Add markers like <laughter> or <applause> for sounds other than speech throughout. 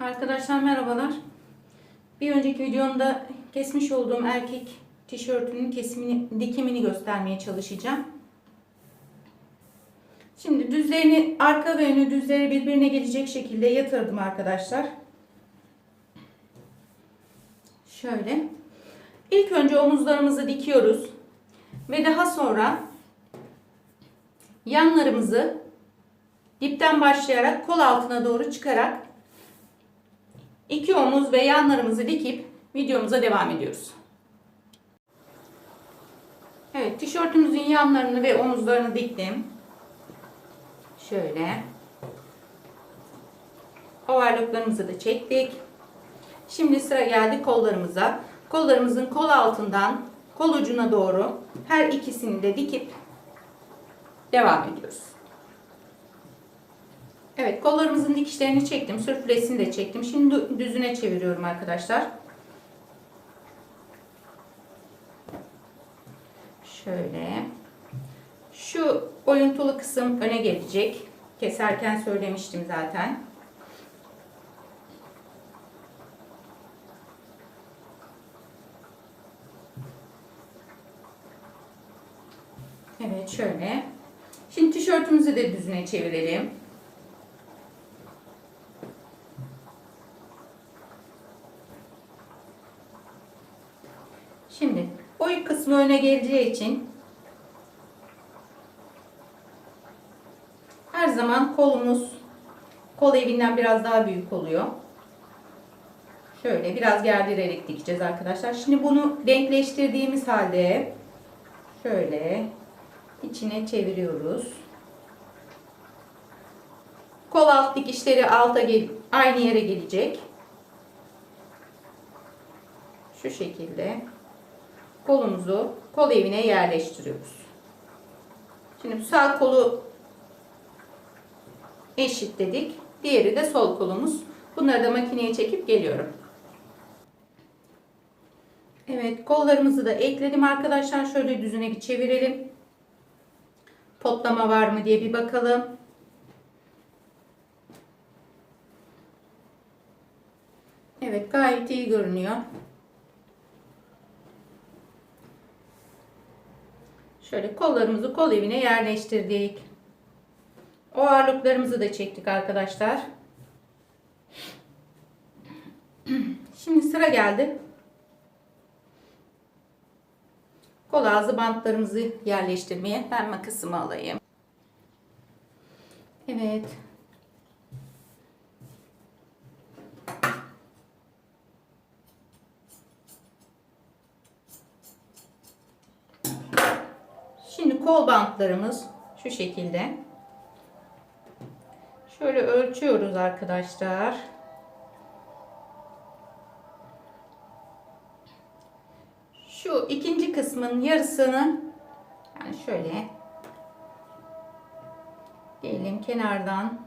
Arkadaşlar merhabalar. Bir önceki videomda kesmiş olduğum erkek tişörtünün kesimini, dikimini göstermeye çalışacağım. Şimdi düzlerini, arka ve önü düzleri birbirine gelecek şekilde yatırdım arkadaşlar. Şöyle. İlk önce omuzlarımızı dikiyoruz. Ve daha sonra yanlarımızı dipten başlayarak kol altına doğru çıkarak iki omuz ve yanlarımızı dikip videomuza devam ediyoruz. Evet, tişörtümüzün yanlarını ve omuzlarını diktim. Şöyle. Overlocklarımızı da çektik. Şimdi sıra geldi kollarımıza. Kollarımızın kol altından kol ucuna doğru her ikisini de dikip devam ediyoruz. Evet kollarımızın dikişlerini çektim. Sürflesini de çektim. Şimdi düzüne çeviriyorum arkadaşlar. Şöyle. Şu oyuntulu kısım öne gelecek. Keserken söylemiştim zaten. Evet şöyle. Şimdi tişörtümüzü de düzüne çevirelim. Şimdi boy kısmı öne geleceği için her zaman kolumuz kol evinden biraz daha büyük oluyor. Şöyle biraz gerdirerek dikeceğiz arkadaşlar. Şimdi bunu denkleştirdiğimiz halde şöyle içine çeviriyoruz. Kol alt dikişleri alta gel aynı yere gelecek. Şu şekilde kolumuzu kol evine yerleştiriyoruz. Şimdi sağ kolu eşitledik. Diğeri de sol kolumuz. Bunları da makineye çekip geliyorum. Evet kollarımızı da ekledim arkadaşlar. Şöyle düzüne bir çevirelim. Potlama var mı diye bir bakalım. Evet gayet iyi görünüyor. Şöyle kollarımızı kol evine yerleştirdik. O ağırlıklarımızı da çektik arkadaşlar. Şimdi sıra geldi. Kol ağzı bantlarımızı yerleştirmeye. Ben makasımı alayım. Evet. Şimdi kol bantlarımız şu şekilde. Şöyle ölçüyoruz arkadaşlar. Şu ikinci kısmın yarısını yani şöyle diyelim kenardan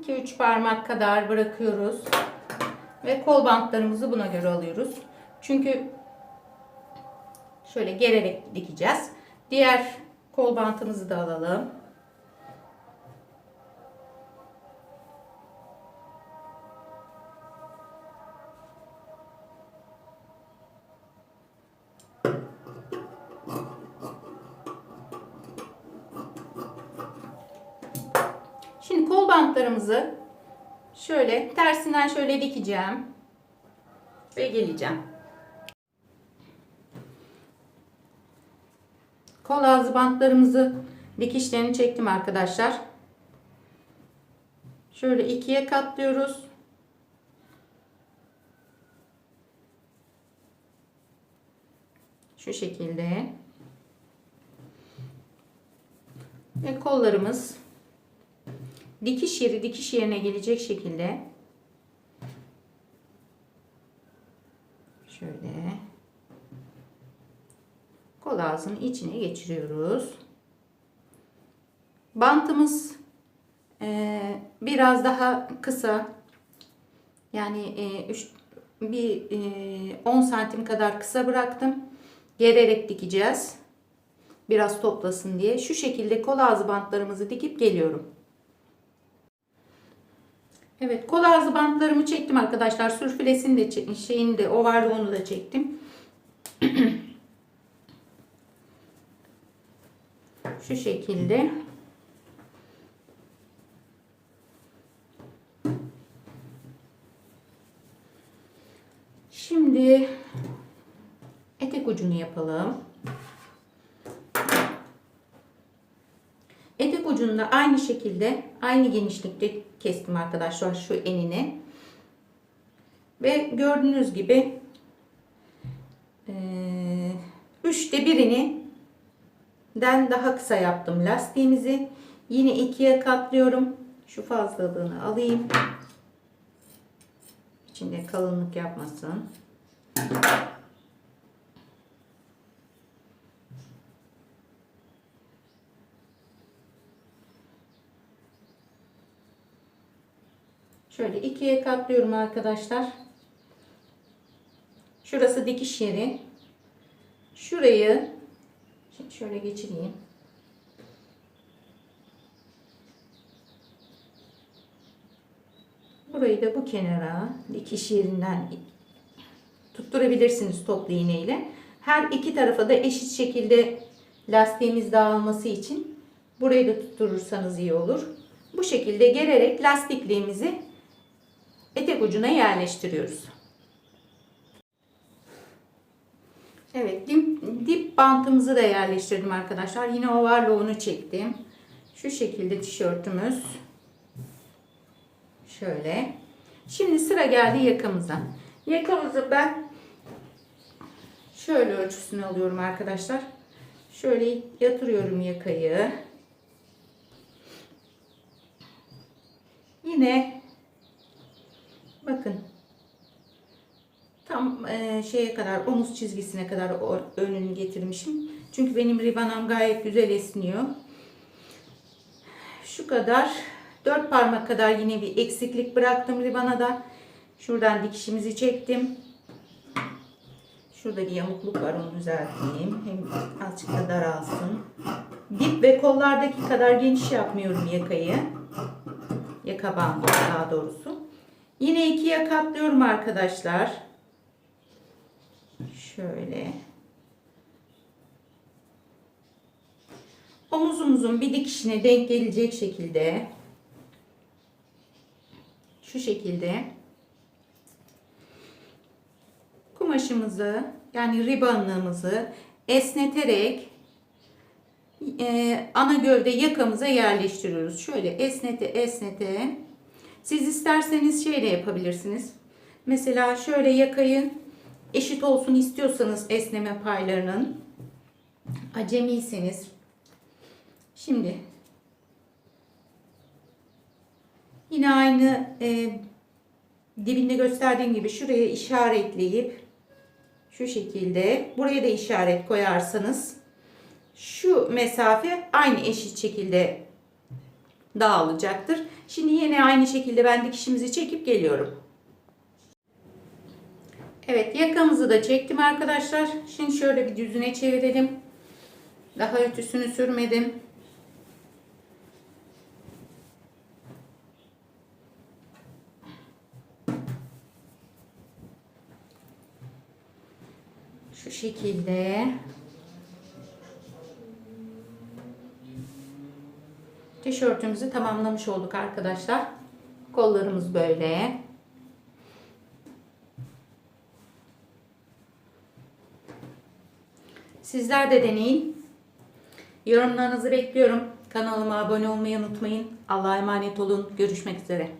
2-3 parmak kadar bırakıyoruz. Ve kol bantlarımızı buna göre alıyoruz. Çünkü şöyle gererek dikeceğiz. Diğer kol bantımızı da alalım. Şimdi kol bantlarımızı şöyle tersinden şöyle dikeceğim ve geleceğim. Kol ağzı bantlarımızı dikişlerini çektim arkadaşlar. Şöyle ikiye katlıyoruz. Şu şekilde. Ve kollarımız dikiş yeri dikiş yerine gelecek şekilde şöyle ağzının içine geçiriyoruz. Bantımız e, biraz daha kısa yani e, üç, bir e, 10 santim kadar kısa bıraktım. Gererek dikeceğiz. Biraz toplasın diye. Şu şekilde kol ağzı bantlarımızı dikip geliyorum. Evet kol ağzı bantlarımı çektim arkadaşlar. Sürfülesini de şeyini de o vardı onu da çektim. <clears throat> Şu şekilde. Şimdi etek ucunu yapalım. Etek ucunu da aynı şekilde aynı genişlikte kestim arkadaşlar şu enini. Ve gördüğünüz gibi üçte birini den daha kısa yaptım lastiğimizi. Yine ikiye katlıyorum. Şu fazlalığını alayım. İçinde kalınlık yapmasın. Şöyle ikiye katlıyorum arkadaşlar. Şurası dikiş yeri. Şurayı şimdi şöyle geçireyim. Burayı da bu kenara dikiş yerinden tutturabilirsiniz toplu iğneyle. Her iki tarafa da eşit şekilde lastiğimiz dağılması için burayı da tutturursanız iyi olur. Bu şekilde gererek lastikliğimizi etek ucuna yerleştiriyoruz. Evet dip, dip bantımızı da yerleştirdim arkadaşlar. Yine overlock'unu çektim. Şu şekilde tişörtümüz. Şöyle. Şimdi sıra geldi yakamıza. Yakamızı ben şöyle ölçüsünü alıyorum arkadaşlar. Şöyle yatırıyorum yakayı. Yine şeye kadar omuz çizgisine kadar önünü getirmişim. Çünkü benim ribanam gayet güzel esniyor. Şu kadar dört parmak kadar yine bir eksiklik bıraktım ribanada. Şuradan dikişimizi çektim. Şurada bir yamukluk var onu düzelteyim. Hem azıcık da daralsın. Dip ve kollardaki kadar geniş yapmıyorum yakayı. Yaka bandı daha doğrusu. Yine ikiye katlıyorum arkadaşlar. Şöyle. Omuzumuzun bir dikişine denk gelecek şekilde şu şekilde kumaşımızı yani ribanlığımızı esneterek e, ana gövde yakamıza yerleştiriyoruz. Şöyle esnete esnete. Siz isterseniz şöyle yapabilirsiniz. Mesela şöyle yakayı eşit olsun istiyorsanız esneme paylarının acemiyseniz şimdi yine aynı e, dibinde gösterdiğim gibi şuraya işaretleyip şu şekilde buraya da işaret koyarsanız şu mesafe aynı eşit şekilde dağılacaktır. Şimdi yine aynı şekilde ben dikişimizi çekip geliyorum. Evet yakamızı da çektim arkadaşlar. Şimdi şöyle bir düzüne çevirelim. Daha ütüsünü sürmedim. Şu şekilde. Tişörtümüzü tamamlamış olduk arkadaşlar. Kollarımız böyle. Sizler de deneyin. Yorumlarınızı bekliyorum. Kanalıma abone olmayı unutmayın. Allah'a emanet olun. Görüşmek üzere.